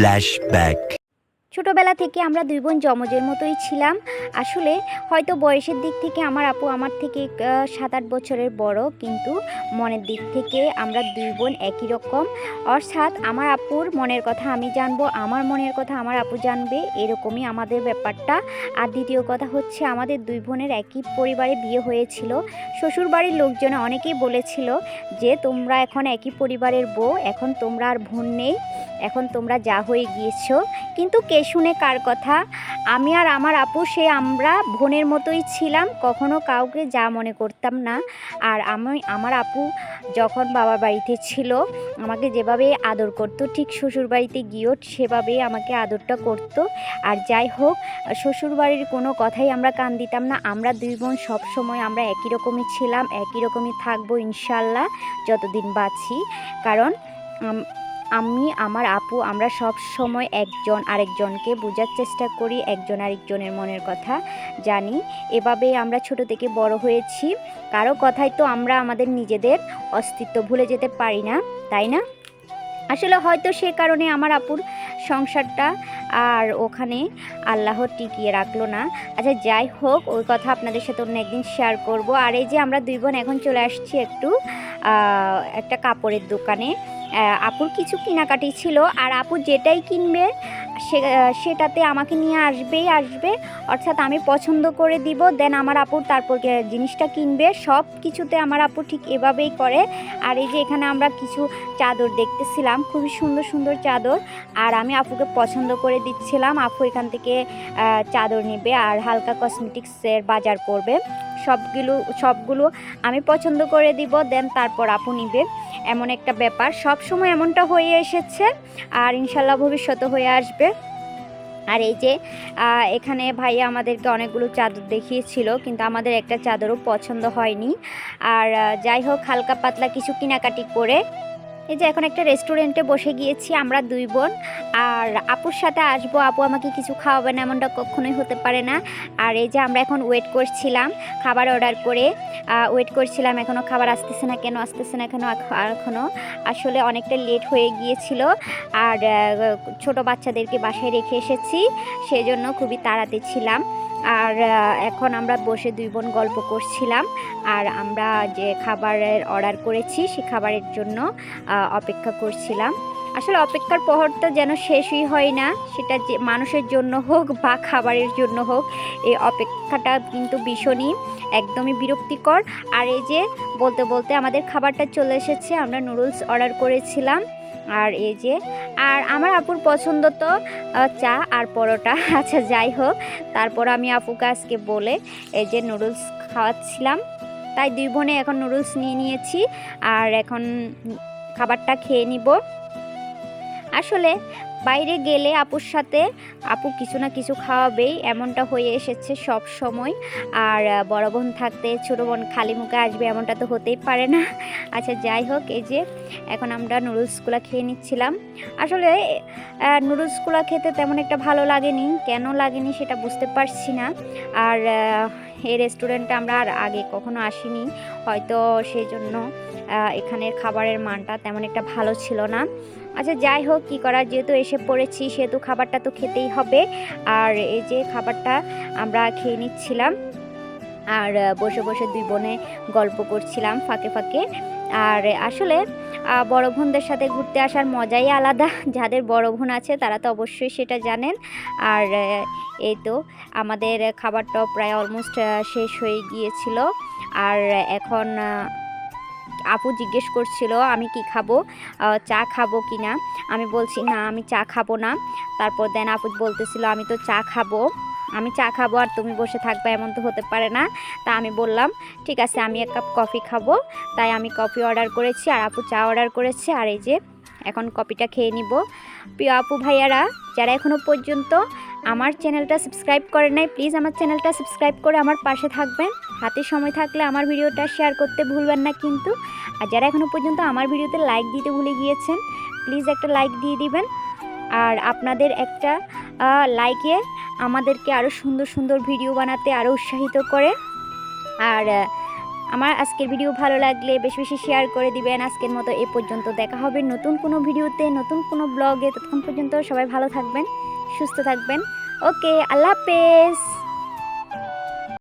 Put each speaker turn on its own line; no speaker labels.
Flashback.
ছোটবেলা থেকে আমরা দুই বোন জমজের মতোই ছিলাম। আসলে হয়তো বয়সের দিক থেকে আমার আপু আমার থেকে সাত আট বছরের বড়, কিন্তু মনের দিক থেকে আমরা দুই বোন একই রকম। অর্থাৎ আমার আপুর মনের কথা আমি জানব, আমার মনের কথা আমার আপু জানবে, এরকমই আমাদের ব্যাপারটা। আর দ্বিতীয় কথা হচ্ছে, আমাদের দুই বোনের একই পরিবারে বিয়ে হয়েছিল। শ্বশুরবাড়ির লোকজন অনেকেই বলেছিল যে, তোমরা এখন একই পরিবারের বউ, এখন তোমরা আর বোন নেই, এখন তোমরা যা হয়ে গিয়েছো কিন্তু কে শুনে কার কথা? আমি আর আমার আপু সে আমরা বোনের মতোই ছিলাম, কখনো কাউকে যা মনে করতাম না। আর আমি, আমার আপু যখন বাবার বাড়িতে ছিল, আমাকে যেভাবে আদর করতো, ঠিক শ্বশুর বাড়িতে গিয়েও সেভাবে আমাকে আদরটা করতো। আর যাই হোক, শ্বশুর বাড়ির কোনো কথাই আমরা কান দিতাম না। আমরা দুই বোন সব সময় আমরা একই রকমই ছিলাম, একই রকমই থাকব ইনশাল্লাহ, যতদিন বাঁচি। কারণ আম- আমি আমার আপু, আমরা সব সময় একজন আরেকজনকে বোঝার চেষ্টা করি, একজন আরেকজনের মনের কথা জানি। এভাবেই আমরা ছোট থেকে বড় হয়েছি। কারও কথাই তো আমরা আমাদের নিজেদের অস্তিত্ব ভুলে যেতে পারি না, তাই না? আসলে হয়তো সে কারণে আমার আপুর সংসারটা আর ওখানে আল্লাহ টিকিয়ে রাখল না। আচ্ছা যাই হোক, ওই কথা আপনাদের সাথে অন্য একদিন শেয়ার করব। আর এই যে আমরা দুই বোন এখন চলে আসছি একটু একটা কাপড়ের দোকানে। আপুর কিছু কেনাকাটি ছিল, আর আপু যেটাই কিনবে, সে, সেটাতে আমাকে নিয়ে আসবেই আসবে। অর্থাৎ আমি পছন্দ করে দিব, দেন আমার আপুর তারপর জিনিসটা কিনবে। সব কিছুতে আমার আপু ঠিক এভাবেই করে। আর এই যে এখানে আমরা কিছু চাদর দেখতেছিলাম, খুবই সুন্দর সুন্দর চাদর। আর আমি আপুকে পছন্দ করে দিচ্ছিলাম। আপু এখান থেকে চাদর নেবে আর হালকা কসমেটিক্সের বাজার করবে। সবগুলো সবগুলো আমি পছন্দ করে দিব, দেন তারপর আপু নিবে। এমন একটা ব্যাপার। সব সময় এমনটা হয়ে এসেছে আর ইনশাল্লাহ ভবিষ্যতে হয়ে আসবে। আর এই যে এখানে ভাইয়া আমাদেরকে অনেকগুলো চাদর দেখিয়েছিল, কিন্তু আমাদের একটা চাদরও পছন্দ হয়নি। আর যাই হোক, হালকা পাতলা কিছু কেনাকাটি করে এই যে এখন একটা রেস্টুরেন্টে বসে গিয়েছি আমরা দুই বোন। আর আপুর সাথে আসব, আপু আমাকে কিছু খাওয়াবে না, এমনটা কখনোই হতে পারে না। আর এই যে আমরা এখন ওয়েট করছিলাম খাবার অর্ডার করে। ওয়েট করছিলাম এখনও খাবার আসতেছে না কেন, আসতেছে না কেন এখনও আসলে অনেকটা লেট হয়ে গিয়েছিল। আর ছোট বাচ্চাদেরকে বাসায় রেখে এসেছি, সেজন্য খুবই তাড়াতে ছিলাম। আর এখন আমরা বসে দুই বোন গল্প করছিলাম। আর আমরা যে খাবারের অর্ডার করেছি সেই খাবারের জন্য অপেক্ষা করছিলাম। আসলে অপেক্ষার প্রহরটা যেন শেষই হয় না, সেটা যে মানুষের জন্য হোক বা খাবারের জন্য হোক, এই অপেক্ষাটা কিন্তু ভীষণই একদমই বিরক্তিকর। আর এই যে বলতে বলতে আমাদের খাবারটা চলে এসেছে, আমরা নুডলস অর্ডার করেছিলাম। আর এই যে, আর আমার আপুর পছন্দ তো চা আর পরোটা। আচ্ছা যাই হোক, তারপর আমি আপুকে আজকে বলে এই যে নুডলস খাওয়াচ্ছিলাম। তাই দুই বোনে এখন নুডলস নিয়ে নিয়েছি। আর এখন খাবারটা খেয়ে নিব। আসলে বাইরে গেলে আপুর সাথে আপু কিছু না কিছু খাওয়াবেই, এমনটা হয়ে এসেছে সব সময়। আর বড় বোন থাকতে ছোটো বোন খালি মুখে আসবে এমনটা তো হতেই পারে না। আচ্ছা যাই হোক, এই যে এখন আমরা নুডলসগুলো খেয়ে নিচ্ছিলাম। আসলে নুডলসগুলো খেতে তেমন একটা ভালো লাগেনি। কেন লাগেনি সেটা বুঝতে পারছি না। আর এই রেস্টুরেন্টে আমরা আর আগে কখনো আসিনি। হয়তো সেই জন্য এখানের খাবারের মানটা তেমন একটা ভালো ছিল না। আচ্ছা যাই হোক, কী করার? যেহেতু এসে পড়েছি, সেহেতু খাবারটা তো খেতেই হবে। আর এই যে খাবারটা আমরা খেয়ে নিচ্ছিলাম। আর বসে বসে দুই বোনে গল্প করছিলাম ফাঁকে ফাঁকে। আর আসলে বড় বোনদের সাথে ঘুরতে আসার মজাই আলাদা। যাদের বড় বোন আছে, তারা তো অবশ্যই সেটা জানেন। আর এই তো আমাদের খাবারটাও প্রায় অলমোস্ট শেষ হয়ে গিয়েছিল। আর এখন আপু জিজ্ঞেস করছিল, আমি কি খাব? চা খাব কি না? আমি বলছি, না, আমি চা খাব না। তারপর দেন আপু বলতেছিল, আমি তো চা খাব। আমি চা খাব আর তুমি বসে থাকবে এমন তো হতে পারে না। তা আমি বললাম, ঠিক আছে, আমি এক কাপ কফি খাব। তাই আমি কফি অর্ডার করেছি আর আপু চা অর্ডার করেছে। আর এই যে, এখন কফিটা খেয়ে নিব। প্রিয় আপু ভাইয়ারা, যারা এখনও পর্যন্ত আমার চ্যানেলটা সাবস্ক্রাইব করেন নাই, প্লিজ আমার চ্যানেলটা সাবস্ক্রাইব করে আমার পাশে থাকবেন। হাতে সময় থাকলে আমার ভিডিওটা শেয়ার করতে ভুলবেন না কিন্তু। আর যারা এখনও পর্যন্ত আমার ভিডিওতে লাইক দিতে ভুলে গিয়েছেন, প্লিজ একটা লাইক দিয়ে দিবেন। আর আপনাদের একটা লাইকে আমাদেরকে আরও সুন্দর সুন্দর ভিডিও বানাতে আরও উৎসাহিত করে। আর আমার আজকের ভিডিও ভালো লাগলে বেশি বেশি শেয়ার করে দিবেন। আজকের মতো এ পর্যন্ত দেখা হবে নতুন কোনো ভিডিওতে নতুন কোনো ব্লগে ততক্ষণ পর্যন্ত সবাই ভালো থাকবেন, সুস্থ থাকবেন। ওকে আল্লাহ হাফেজ।